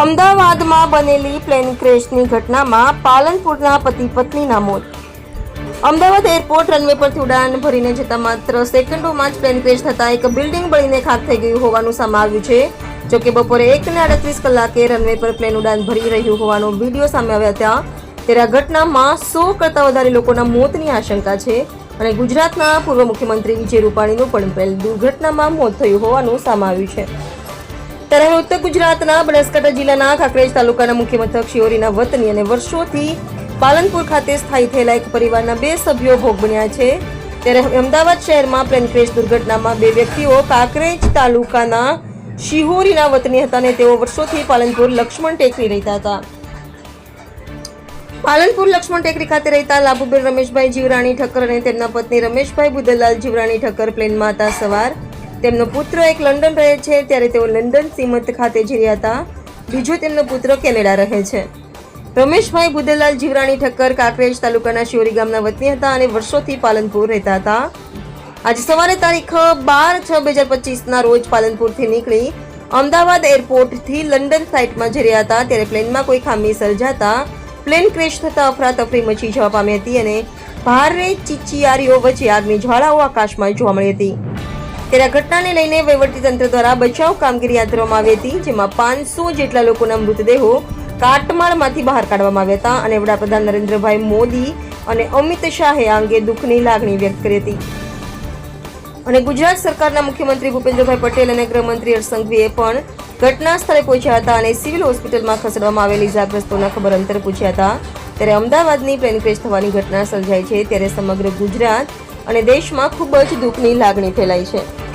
અમદાવાદમાં બનેલી પ્લેન ક્રેશની ઘટનામાં પાલનપુરના પતિ પત્નીના મોત અમદાવાદ એરપોર્ટ રનવે પરથી ઉડાન ભરીને જતા માત્ર સેકન્ડોમાં જ પ્લેન ક્રેશ થતાં એક બિલ્ડિંગ બળીને ખાક થઈ ગયું હોવાનું સામે આવ્યું છે. જોકે બપોરે એકને અડત્રીસ કલાકે રનવે પર પ્લેન ઉડાન ભરી રહ્યું હોવાનો વીડિયો સામે આવ્યા હતા. ત્યારે આ ઘટનામાં સો કરતાં વધારે લોકોના મોતની આશંકા છે અને ગુજરાતના પૂર્વ મુખ્યમંત્રી વિજય રૂપાણીનું પણ પહેલ દુર્ઘટનામાં મોત થયું હોવાનું સામે છે. ત્યારે ઉત્તર ગુજરાતના બનાસકાંઠા જિલ્લાના કાંકરેજ તાલુકાના મુખ્ય મથક શિયોરીના વતની અને વર્ષોથી પાલનપુર ખાતે સ્થાયી થયેલા એક પરિવારના બે સભ્યો ભોગ બન્યા છે. ત્યારે અમદાવાદ શહેરમાં પ્લેન દુર્ઘટનામાં બે વ્યક્તિઓ કાંકરેજ તાલુકાના શિહોરીના વતની હતા અને તેઓ વર્ષોથી પાલનપુર લક્ષ્મણ ટેકરી રહેતા હતા. પાલનપુર લક્ષ્મણ ટેકરી ખાતે રહેતા લાભુબેન રમેશભાઈ જીવરાણી ઠક્કર અને તેમના પત્ની રમેશભાઈ બુદલાલ જીવરાણી ઠક્કર પ્લેનમાં હતા સવાર. તેમનો પુત્ર એક લંડન રહે છે, ત્યારે તેઓ લંડન સીમત ખાતે જઈ રહ્યા હતા. બીજો તેમનો પુત્ર કેનેડા રહે છે. રમેશભાઈ બુદલાલ જીવરાણી ઠક્કર કાંકરેજ તાલુકાના શિવરી ગામના વતની હતા અને વર્ષોથી પાલનપુર રહેતા હતા. આજે સવારે તારીખ બાર છ બે હજાર પચીસના રોજ પાલનપુરથી નીકળી અમદાવાદ એરપોર્ટથી લંડન ફ્લાઇટમાં જઈ રહ્યા હતા, ત્યારે પ્લેનમાં કોઈ ખામી સર્જાતા પ્લેન ક્રેશ થતા અફરાતફરી મચી જવા પામી હતી અને ભારે ચીચિયારીઓ વચ્ચે આગની જ્વાળાઓ આકાશમાં જોવા મળી હતી. ત્યારે ઘટનાને લઈને વહીવટીતંત્ર દ્વારા બચાવ કામગીરી હાથ ધરવામાં આવી હતી, જેમાં પાંચસો જેટલા લોકોના મૃતદેહો કાટમાળમાંથી બહાર કાઢવામાં આવ્યા હતા અને વડાપ્રધાન નરેન્દ્રભાઈ મોદી અને અમિત શાહે આ અંગે દુઃખની લાગણી વ્યક્ત કરી હતી. અને ગુજરાત સરકારના મુખ્યમંત્રી ભૂપેન્દ્રભાઈ પટેલ અને ગૃહમંત્રી હર્ષ પણ ઘટના સ્થળે પહોંચ્યા હતા અને સિવિલ હોસ્પિટલમાં ખસેડવામાં આવેલી ઇજાગ્રસ્તોના ખબર અંતર પૂછ્યા હતા. ત્યારે અમદાવાદની પ્લેન ક્રેશ થવાની ઘટના સર્જાઈ છે. ત્યારે સમગ્ર ગુજરાત અને દેશમાં ખૂબ જ દુઃખની લાગણી ફેલાઈ છે.